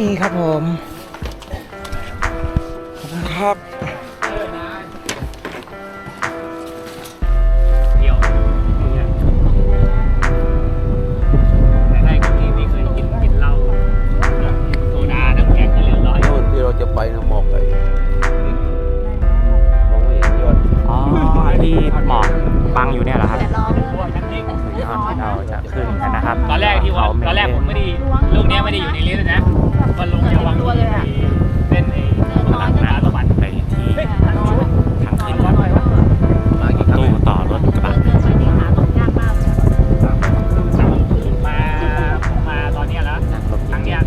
นี้ครับผม ขอบคุณครับ เดียวแต่ได้คนที่ไม่เคยกินกินเหล้าโซดาน้ำแข็งก็เหลือร้อย โน่นที่เราจะไปนะหมอกไอ้มองไม่เห็นยอดอ๋อที่หมอกบังอยู่เนี่ยเหรอครับพวกนั้นนี่ยอดที่เราจะขึ้นกันนะครับตอนแรกที่ว่าเขาตอนแรกผมไม่ได้ลูกเนี้ยไม่ได้อยู่ในลิสต์เลยนะ มันลงจากวังเส้นไอ้พลังนาสวรรค์ไปที่ทางขึ้นครับมาตู้ต่อรถกระบะมามาตอนนี้แล้วครั้งเนี้ย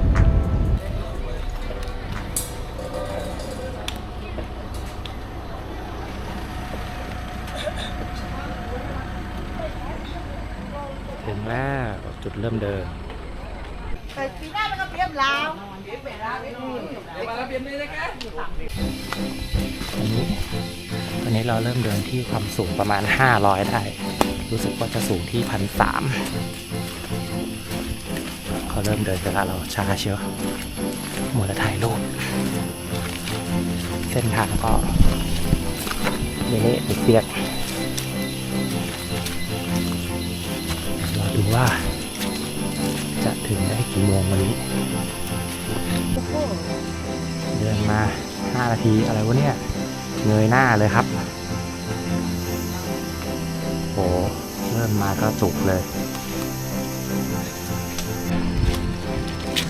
ถึงแล้วจุดเริ่มเดิน ปีหน้ามันก็เปรียบลาววันนี้วันนี้เราเริ่มเดินที่ความสูงประมาณ 500 ได้ รู้สึกว่าจะสูงที่พันสามเขาเริ่มเดินกันแล้วเราช้าเชียวหมดแล้วถ่ายรูป เส้นทางก็เละๆเปียกๆรอดูว่าจะ ถึงได้กี่โมงวันนี้เดินมา 5 นาทีอะไรวะเนี่ย เงยหน้าเลยครับ โห เริ่มมาก็จุกเลย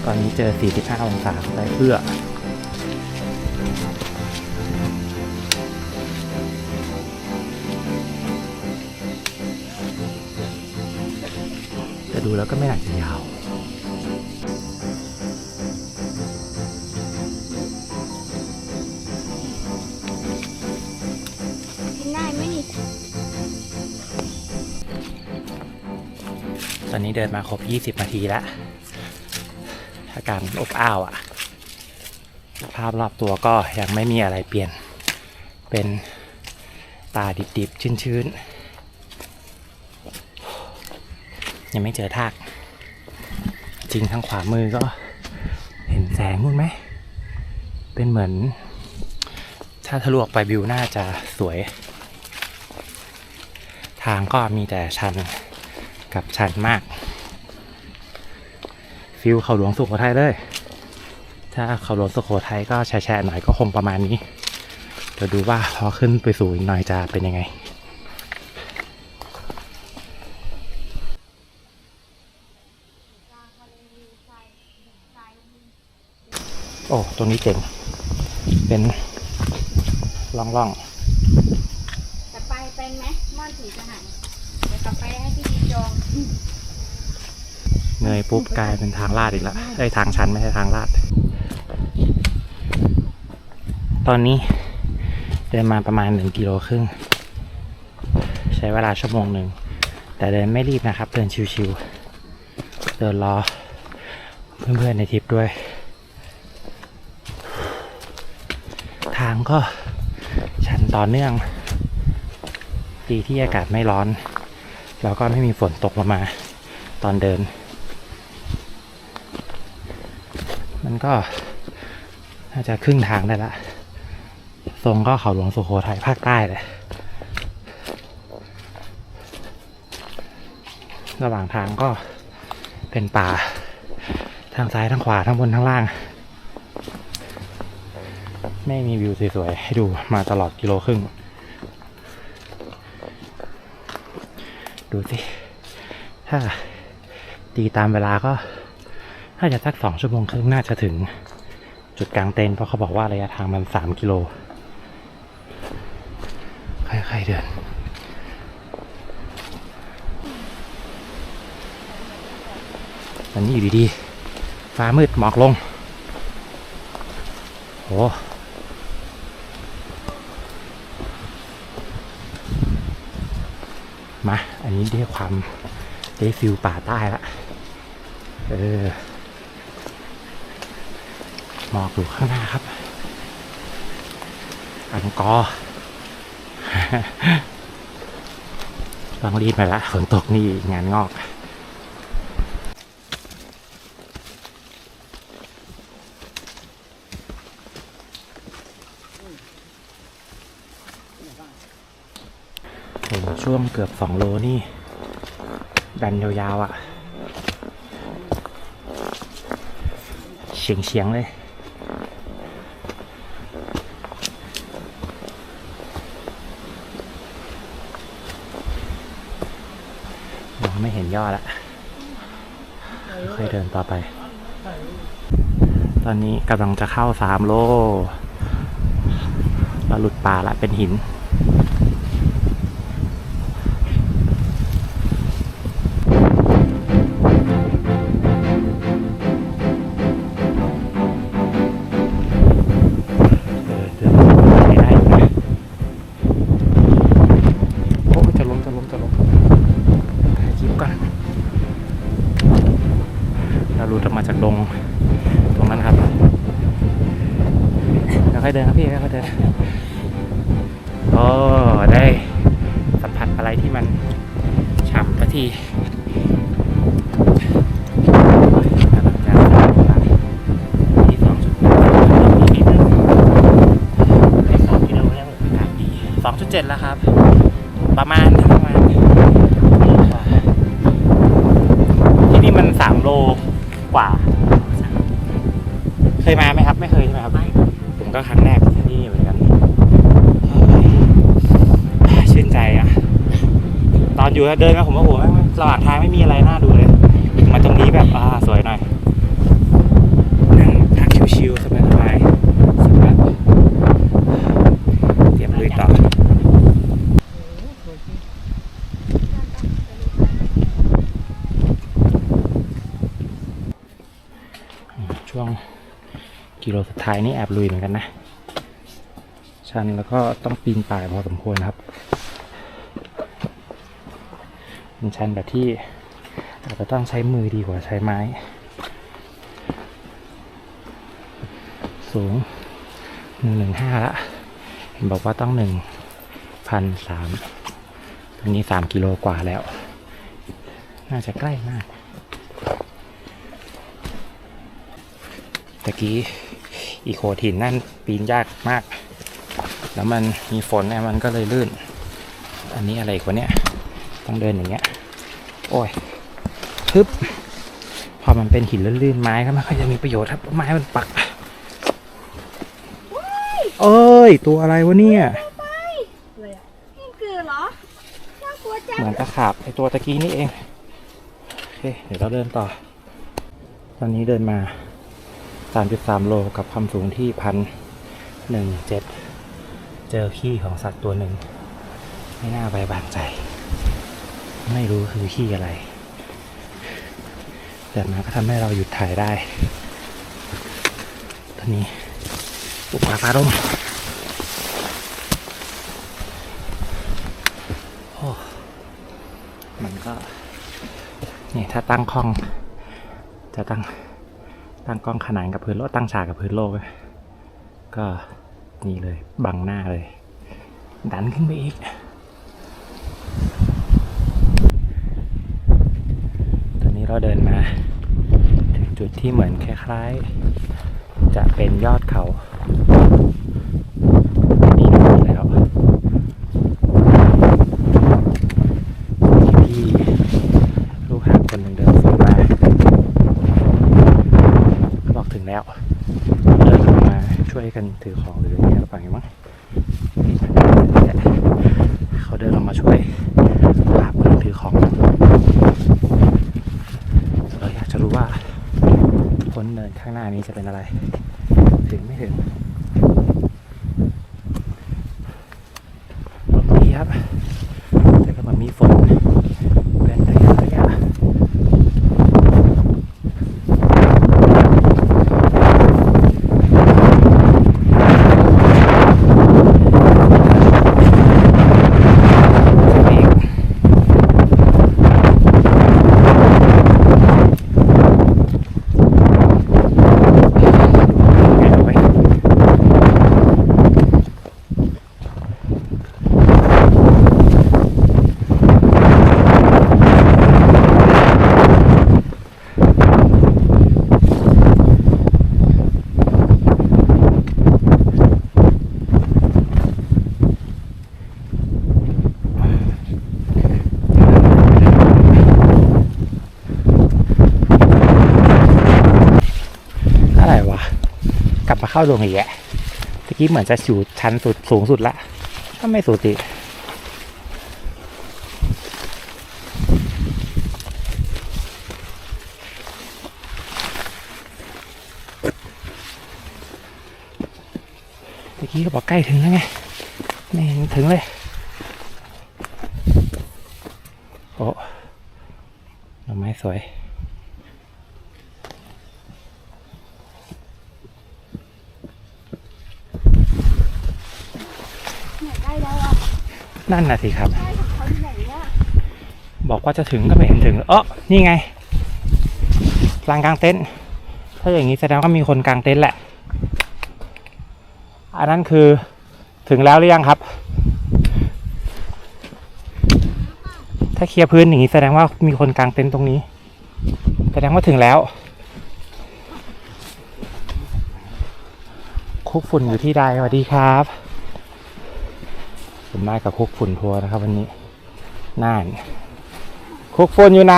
ตอนนี้เจอ 45 องศาได้เพื่อแต่ดูแล้วก็ไม่น่าจะยาว อนนี้เดินมาครบ 20 นาทีแล้วอาการอบอ้าวอะ่ะสภาพรอบตัวก็ยังไม่มีอะไรเปลี่ยน เป็นตาดิบๆ ชื้นๆ ยังไม่เจอทาก จริงทางขวามือก็เห็นแสงนู่นไหม เป็นเหมือน ถ้าทะลวกไปวิวน่าจะสวย ทางก็มีแต่ชัน กับชันมาก ฟิลเขาหลวงสุโขทัยเลย ถ้าเขาหลวงสุโขทัยก็แฉะๆหน่อยก็คงประมาณนี้เดี๋ยวดูว่าพอขึ้นไปสู่อีกหน่อยจะเป็นยังไงโอ้ตรงนี้เจ๋ง เป็นล่องๆจะไปเป็นไหมม่อนสีทหารเดี๋ยวกลับไป เงยปุ๊บกลายเป็นทางลาดอีกแล้วไอ้ทางชันไม่ใช่ทางลาด ตอนนี้เดินมาประมาณหนึ่งกิโลครึ่ง ใช้เวลาชั่วโมงหนึ่ง แต่เดินไม่รีบนะครับ เดินชิวๆ เดินรอเพื่อนๆในทริปด้วย ทางก็ชันต่อเนื่อง ดีที่อากาศไม่ร้อน แล้วก็ไม่มีฝนตกลงมาตอนเดิน มันก็น่าจะครึ่งทางได้ละ ทรงก็เขาหลวงสุโขทัยภาคใต้เลย ระหว่างทางก็เป็นป่า ทางซ้ายทางขวาทั้งบนทั้งล่าง ไม่มีวิวสวยๆให้ดูมาตลอดกิโลครึ่ง ดูสิ ถ้าตีตามเวลาก็ น่าจะสักสองชั่วโมงครึ่งน่าจะถึง จุดกลางเต็นท์เพราะเขาบอกว่าระยะทางมันสามกิโลค่อยๆเดินวันนี้อยู่ดีๆฟ้ามืดหมอกลงโหมา อันนี้ได้ความได้ฟิลป่าใต้ละ เออ อกอยู่ข้างหน้าครับ อันกอต้องรีบไปละฝนตกนี่งานงอกช่วงเกือบสองโลนี่ ดันยาวๆอะ่ะ เฉียงๆเลย ไม่เห็นยอดละค่อยเดินต่อไป ตอนนี้กำลังจะเข้าสามโลเราหลุดป่าละเป็นหิน เจ็ดแล้วครับ ประมาณประมาณที่นี่มันสามโลกว่า เคยมาไหมครับ ไม่เคยใช่ไหมครับ ผมก็ครั้งแรกที่นี่เหมือนกันชื่นใจอะ ตอนอยู่เดินมาผมว่าโอ้โหระหว่างทางไม่มีอะไรน่าดูเลย มาตรงนี้แบบอ่าสวยหน่อย นั่งพักชิวๆสบายๆสบาย เตรียมลุยต่อ ช่วงกิโลสุด ท้ายนี่แอบลุยเหมือนกันนะ ชันแล้วก็ต้องปีนป่ายพอสมควรครับเป็นชันแบบที่อาจจะต้องใช้มือดีกว่าใช้ไม้ สูงหนึ่งหนึ่งห้าละ เห็นบอกว่าต้องหนึ่งพันสามตรงนี้สามกิโลกว่าแล้ว น่าจะใกล้มากตะกี้ อีโคถินนั่นปีนยากมาก แล้วมันมีฝนเนี่ยมันก็เลยลื่น อันนี้อะไรกว่าเนี้ยต้องเดินอย่างเงี้ย โอ้ยทึบพอมันเป็นหินลื่นๆไม้ก็ไม่ค่อยจะมีประโยชน์ครับไม้มันปักเอ้ย ตัวอะไรวะเนี่ยเลยอะนี่คือเหรอน่ากลัวจังเหมือนตะขาบไอตัวตะกี้นี่เอง โอเค เดี๋ยวเราเดินต่อ ตอนนี้เดินมา 3.3 โลกับความสูงที่พันหนึ่งเจ็ดเจอขี้ของสัตว์ตัวหนึ่ง ไม่น่าไปบานใจ ไม่รู้คือขี้อะไร แต่มันก็ทำให้เราหยุดถ่ายได้ ตอนนี้ปุกปลาฟ้าร่มโอ้มันก็ นี่ถ้าตั้งกล้องจะตั้ง ตั้งกล้องขนานกับพื้นโลกตั้งฉากกับพื้นโลก ก็นี่เลย บังหน้าเลย ดันขึ้นไปอีกตอนนี้เราเดินมา ถึงจุดที่เหมือนคล้าย ๆ จะเป็นยอดเขานี่ดูแล้ว ที่ลูกหาบคนหนึ่งเดินสวนมาเขาบอกถึงแล้ว เดินลงมาช่วยกันถือของหรืออะไรเงี้ยหรือเปล่าไงมั้งเขาเดินลงมาช่วยหาบคนหนึ่งถือของเราอยากจะรู้ว่าคนเนินข้างหน้านี้จะเป็นอะไร ถึงไม่ถึงรถดีครับ แต่ก็เหมันมีฝนเป็นระยะระยะเมฆไงเอาไว้ เข้าดงอีกแอะตะกี้เหมือนจะอยู่ชั้นสุดสูงสุดละ ก็ไม่สูติตะกี้ก็บอกใกล้ถึงแล้วไงไม่เห็นถึงเลย โอ้ดอกไม้สวย เนี่ยได้ แล้วอะนั่นน่ะสิครับได้กับเขาที่ไหนอะบอกว่าจะถึงก็ไม่เห็นถึงเออนี่ไงลานกลางเต็นท์ถ้าอย่างนี้แสดงว่ามีคนกลางเต็นท์แหละ อันนั้นคือถึงแล้วหรือยังครับ ถ้าเคลียร์พื้นอย่างนี้แสดงว่ามีคนกลางเต็นท์ตรงนี้ แสดงว่าถึงแล้ว คุกฝุ่นอยู่ที่ใดสวัสดีครับ ผมมากับคุกฝุ่นทัวร์นะครับวันนี้น่านคุกฝุ่นอยู่ไหน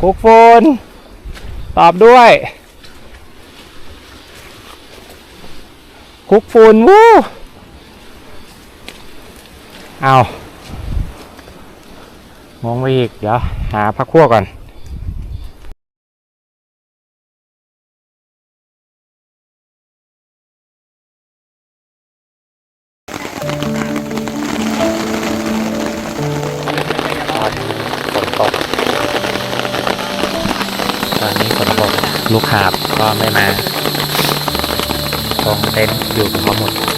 คุกฝุ่นตอบด้วยคุกฝุ่นวู้เอางงไปอีก เดี๋ยว หาพักขั้วก่อน ลูกหาบก็ไม่มาคงเต็นอยู่กับเขาหมด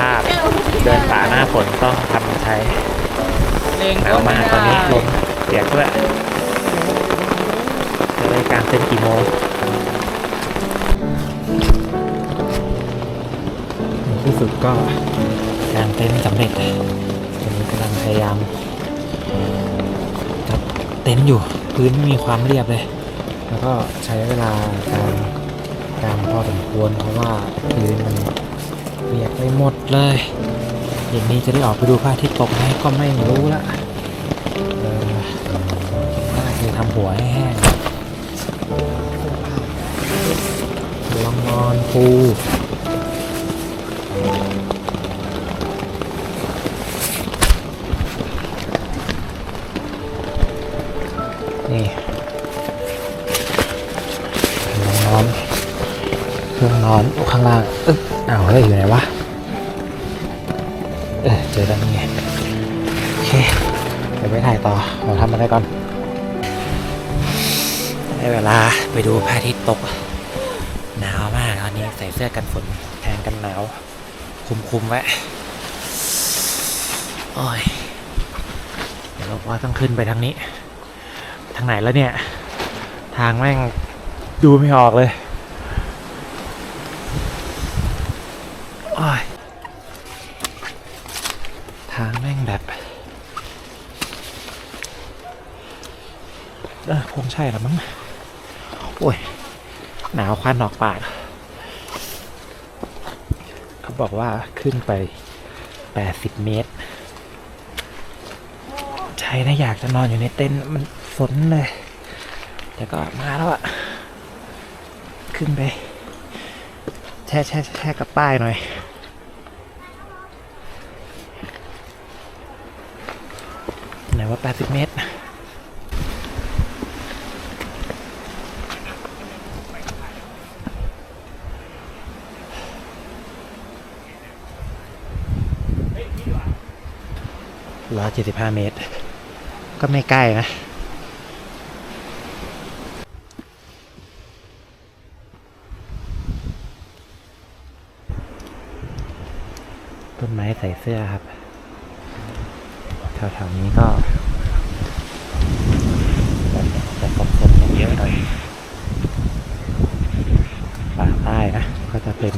ภาพ เดินป่าหน้าฝนต้องทำใช้หนาวมากตอนนี้ลมเปียกด้วยจะได้กลางเต็นท์กี่โมงในที่สุดก็กางเต็นท์สำเร็จตอนนี้กำลังพยายามจัดเต็นท์อยู่พื้นไม่มีความเรียบเลย แล้วก็ใช้เวลาการกางพอสมควรเพราะว่าพื้นมัน เปียกไปหมดเลยเย็นนี้จะได้ออกไปดูพระอาทิตย์ตกไหมก็ไม่รู้ละเออน่าจะทำหัวให้แห้งลองนอนปู เครื่องนอนข้างล่างอึ๊บอ้าวเฮ้ยอยู่ไหนวะ เออเจอแล้วนี่ไงโอเค เดี๋ยวไปถ่ายต่อขอทำอะไรก่อนได้เวลาไปดูพระอาทิตย์ตก หนาวมากตอนนี้ใส่เสื้อกันฝนแทนกันหนาว คุมคุมๆไว้โอ้ยเดี๋ยวบอกว่าต้องขึ้นไปทางนี้ ทางไหนแล้วเนี่ย ทางแม่งดูไม่ออกเลย โอ้ยทางแม่งแบบเออคง ใช่ละมั้ง โอ้ย หนาวควันออกปาก เขาบอกว่าขึ้นไป 80 เมตร ใช่นะอยากจะนอนอยู่ในเต็นท์มันฝนเลย แต่ก็มาแล้วอะขึ้นไป แช่แช่แช่กับป้ายหน่อยไหนว่า 80 เมตร ร้อยเจ็ดสิบห้าเมตร ก็ไม่ใกล้นะต้นไม้ใส่เสื้อครับ แถวๆนี้ก็แบบแบบฝนเยเยอะหน่อยป่าใต้นะ ก็จะเป็น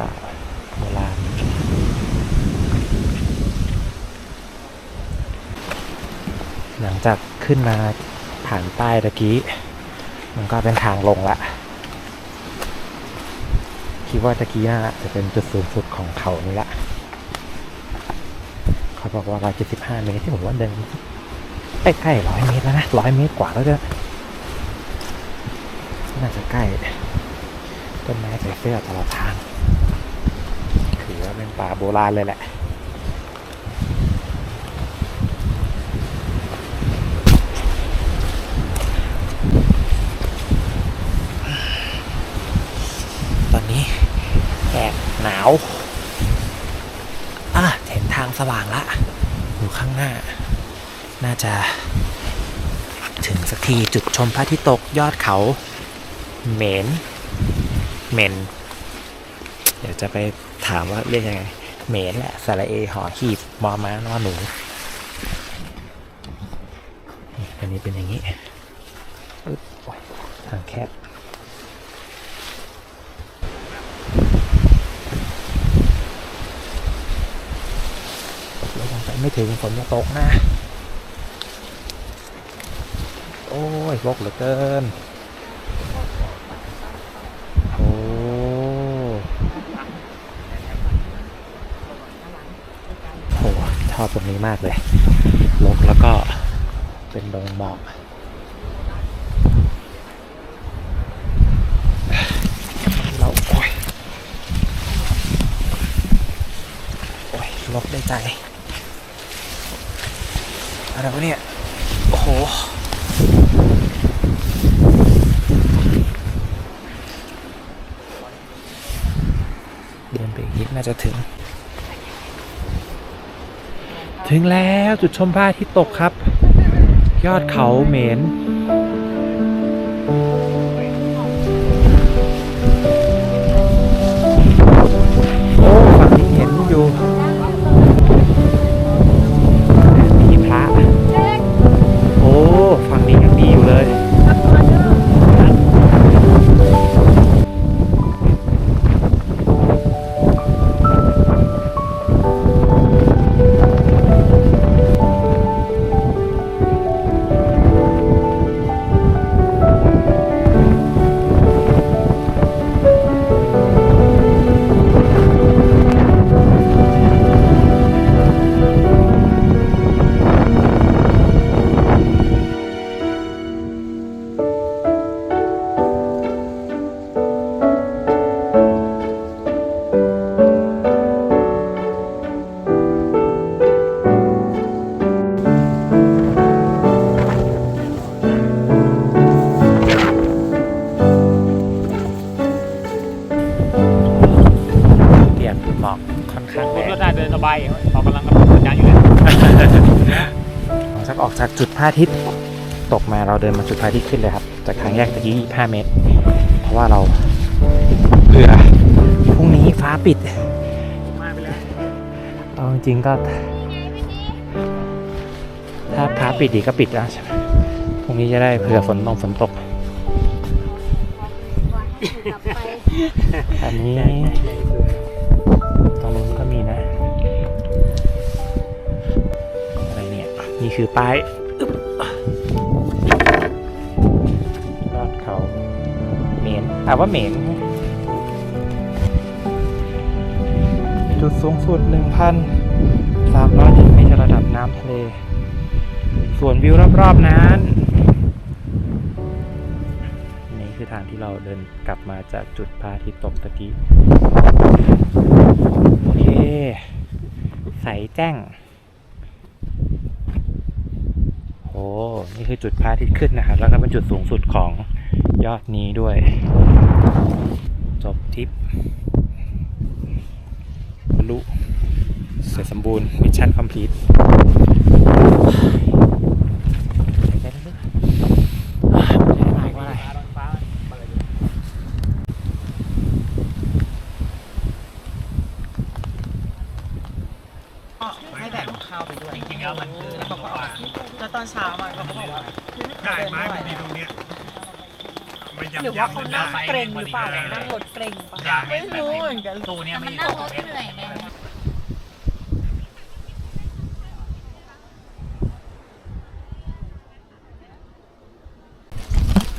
ป่าโบราณหลังจาก ขึ้นมาผ่านป้ายตะกี้ มันก็เป็นทางลงละ คิดว่าตะกี้น่าจะเป็นจุดสูงสุดของเขานี่ละ เขาบอกว่า175เมตรที่ผมว่าเดินใกล้ๆร้อยเมตรแล้วนะร้อยเมตรกว่าแล้วด้น่าจะใกล้ต้นไม้ใส่เสื้อตลอดทาง ถือว่าเป็นป่าโบราณเลยแหละ ตอนนี้แอบหนาวอะเห็นทางสว่างละอยู่ข้างหน้า น่าจะถึงสักทีจุดชมพระอาทิตย์ตกยอดเขาเหมนเหมนเดี๋ยวจะไปถามว่าเรียกยังไงเหมนแหละสระเอหอขีบมอม้านอหนูอันนี้เป็นอย่างนี้ทางแคบ เรายัง ไม่ถึงฝนจะตกนะ โอ้ยรกเหลือเกิน โอ้โหชอบตรงนี้มากเลยรกแล้วก็เป็นดงหมอกเราโอ้ยโอ้ยลกได้ใจ อะไรวะเนี่ย โอ้โห เดินไปอีกนิดน่าจะถึง ถึงแล้วจุดชมพระอาทิตย์ตกครับ ยอดเขาเหม็น ระอาทิตย์ตกมาเราเดินมาจุดพระอาทิตย์ขึ้นเลยครับ จากทางแยกตะกี้ 5 เมตร เพราะว่าเราเบื่อพรุ่งนี้ฟ้าปิดมาไปเลยเอาจริงก็ ถ้าฟ้าปิดดีก็ปิดแล้วใช่ไหมพรุ่งนี้จะได้เผื่อฝนตกฝนตก อันนี้ตรงนู้นก็มีนะ อะไรเนี่ย นี่คือป้าย เหมนอ่าว่าเหม็นจุดสูงสุด 1,300เมตรระดับน้ำทะเล ส่วนวิวรอบๆนั้นนี่คือทางที่เราเดินกลับมาจากจุดพระอาทิตย์ตกตะกี้โอเคใสแจ้งโอ้นี่คือจุดพระอาทิตย์ขึ้นนะครับ แล้วก็เป็นจุดสูงสุดของยอดนี้ด้วย จบทริปบรรลุเสร็จสมบูรณ์มิชชั่นคอมพลีท ได้ไม้มันดีตรงเนี้ยมันยำ ห รือว่าเขานั่งเกรงหรือเปล่านั่งรถเกรงปล่าไม่รู้เหมือนกันตูเนี้ยแต่ม่มันอยู่นั่งรถเหนื่อยไง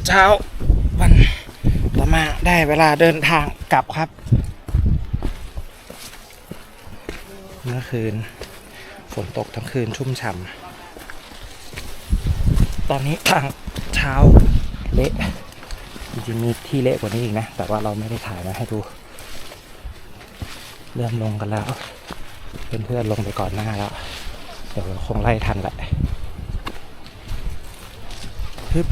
เช้าวันต่อมาได้เวลาเดินทางกลับครับ เมื่อคืน ฝนตกทั้งคืนชุ่มฉ่ำตอนนี้ทางเช้าเละ จริงมีที่เละกว่านี้อีกนะ แต่ว่าเราไม่ได้ถ่ายมาให้ดู เริ่มลงกันแล้วเพื่อนๆลงไปก่อนหน้าแล้ว เดี๋ยวคงไล่ทันแหละฮึบ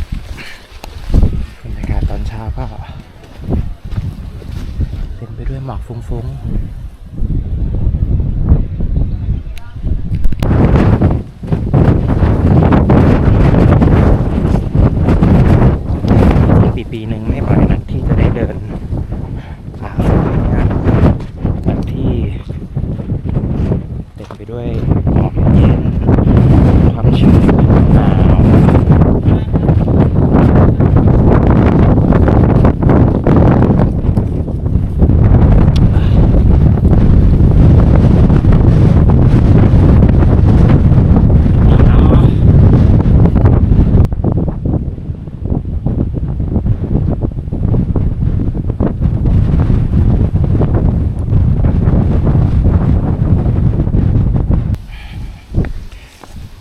บรรยากาศตอนเช้าก็เต็มไปด้วยหมอกฟุ้งๆปีปีๆหนึ่งไม่บ่อยนักที่จะได้เดินป่าสวยงามแบบที่เต็มไปด้วยหมอกเย็นความชื้นหนาว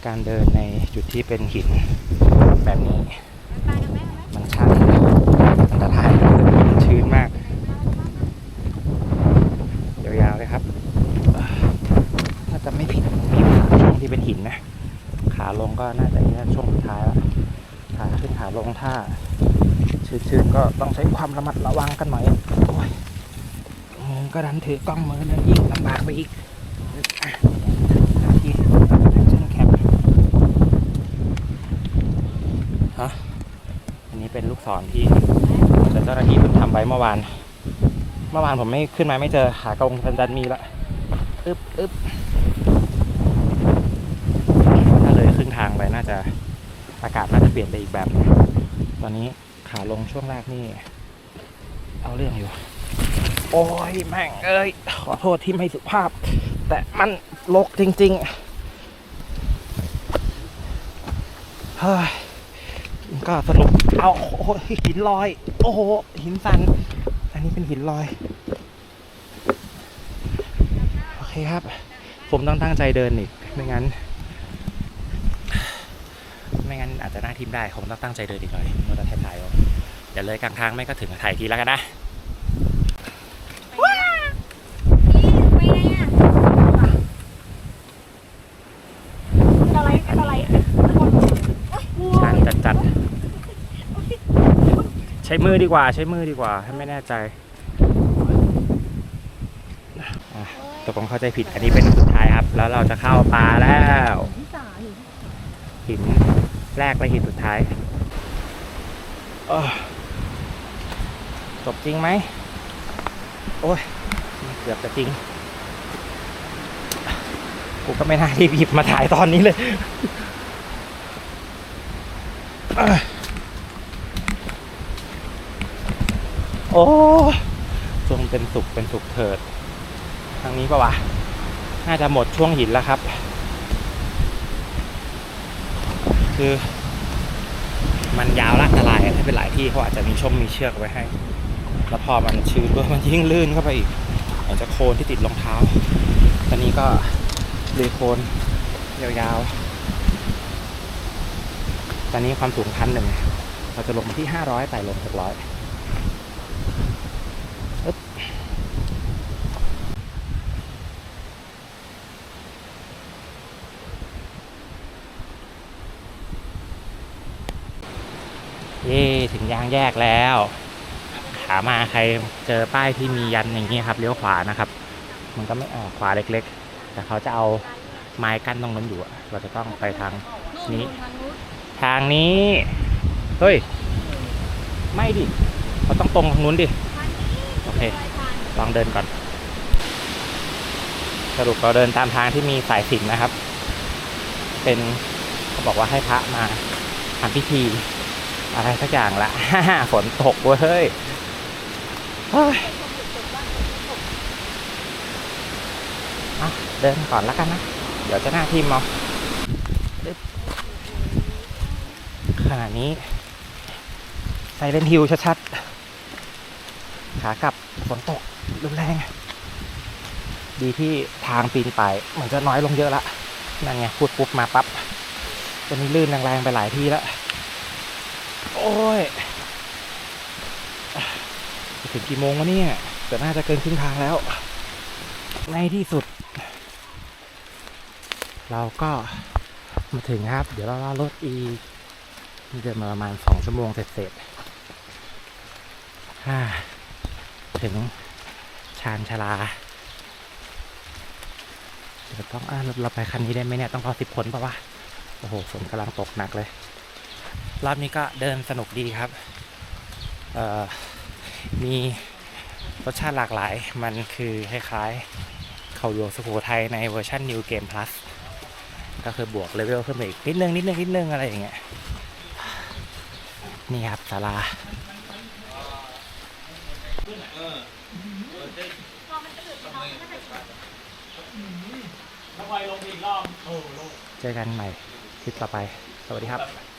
การเดินในจุดที่ เป็นหินแบบนี้ มันชันอันตรายเหลือเกินมันชื้นมาก ยาวๆเลยครับ ถ้าจะไม่ผิดมีช่วงที่เป็นหินนะ ขาลงก็น่าจะนี่ช่วงสุดท้ายแล้วขาขึ้นขาลงถ้าชื้นๆก็ต้องใช้ความระมัดระวังกันหน่อยโอ้ยมือก็ดันถือกล้องมือนั้นยิ่งลำบากไปอีกอะหาที่เช่นแคป ฮะอันนี้เป็นลูกศรที่เจ้าหน้าที่ เพิ่งทำไว้เมื่อวาน เมื่อวานผมไม่ขึ้นมาไม่เจอหากรงสันจันมีละอึบอึบถ้าเลยครึ่งทางไปน่าจะอากาศน่าจะเปลี่ยนไปอีกแบบ ตอนนี้ขาลงช่วงแรกนี่ เอาเรื่องอยู่ โอ้ยแม่งเอ้ย ขอโทษที่ไม่สุภาพ แต่มันลกจริง ๆ เฮ้ย ก็สรุปเอาโอ้โหหินลอย โอ้โหหินสัน อันนี้เป็นหินลอย โอเคครับ ผมต้องตั้งใจเดินอีก ไม่งั้น ไม่งั้นอาจจะหน้าทิมได้ ผมต้องตั้งใจเดินอีกหน่อยเราจะถ่ายๆเอาเดี๋ยวเลยกลางทางไม่ก็ถึงถ่ายทีแล้วกันนะ ไปไงอะ อะไรอะไร ชันจัดจัดๆใช้มือดีกว่า ใช้มือดีกว่าถ้าไม่แน่ใจตกลงเข้าใจผิดอันนี้เป็นสุดท้ายครับ แล้วเราจะเข้าป่าแล้วหินแรกและหินสุดท้ายจบจริงไหมโอ้ยเกือบจะจริงกูก็ไม่น่ารีบหยิบมาถ่ายตอนนี้เลย อ้ยโอ้จงเป็นสุขเป็นสุขเถิด ทางนี้ปะวะ น่าจะหมดช่วงหินแล้วครับ คือมันยาวละอันตรายถ้าเป็นหลายที่เขาอาจจะมีช่องมีเชือกไว้ให้ แล้วพอมันชื้นด้วยมันยิ่งลื่นเข้าไปอีกอาจจะโคลนที่ติดรองเท้า ตอนนี้ก็เลยโคลนยาวๆ ตอนนี้ความสูงพันหนึ่ง เราจะลงที่ห้าร้อยไต่ลงหกร้อย ย่ถึงยางแยกแล้ว ขามาใครเจอป้ายที่มียันอย่างนี้ครับเลี้ยวขวานะครับ มันก็ไม่ออกขวาเล็กๆ แต่เขาจะเอาไม้กั้นตรงนั้นอยู่เราจะต้องไปทางนี้ ทางนี้ เฮ้ย ไม่ดิเราต้องตรงทางนู้นดิ โอเค ลองเดินก่อน สรุปเราเดินตามทางที่มีสายสิญจนนะครับ เป็นเขาบอกว่าให้พระมาทำพิธี อะไรสักอย่างละ ฝนตกเว้ยเฮ้ยเดินก่อนแล้วกันนะ เดี๋ยวจะหน้าทีมเอาปึ๊บขณะนี้ไซเลนฮิลชัดๆ ขากลับฝนตกรุนแรง ดีที่ทางปีนไปเหมือนจะน้อยลงเยอะละ นั่นไงพูดปุ๊บมาปั๊บตอนนี้ลื่นแรงๆไปหลายที่แล้ว โอ้ยจะถึงกี่โมงวะเนี่ย แต่น่าจะเกินครึ่งทางแล้ว ในที่สุด เราก็มาถึงครับ เดี๋ยวเรารอรถอีกนี่เดินมาประมาณสองชั่วโมงเสร็จๆถึงชานชลาเดี๋ยวต้องอ่าเราเราไปคันนี้ได้ไหมเนี่ย ต้องรอสิบคนปะวะ โอ้โหฝนกำลังตกหนักเลย รอบนี้ก็เดินสนุกดีครับมีรสชาติหลากหลาย มันคือคล้ายๆ เขาหลวงสุโขทัยในเวอร์ชัน New Game Plus ก็คือบวกเลเวลขึ้นไปอีกนิดนึงนิดนึงนิดนึงอะไรอย่างเงี้ย นี่ครับศาลาเจอกันใหม่คลิปต่อไป สวัสดีครับ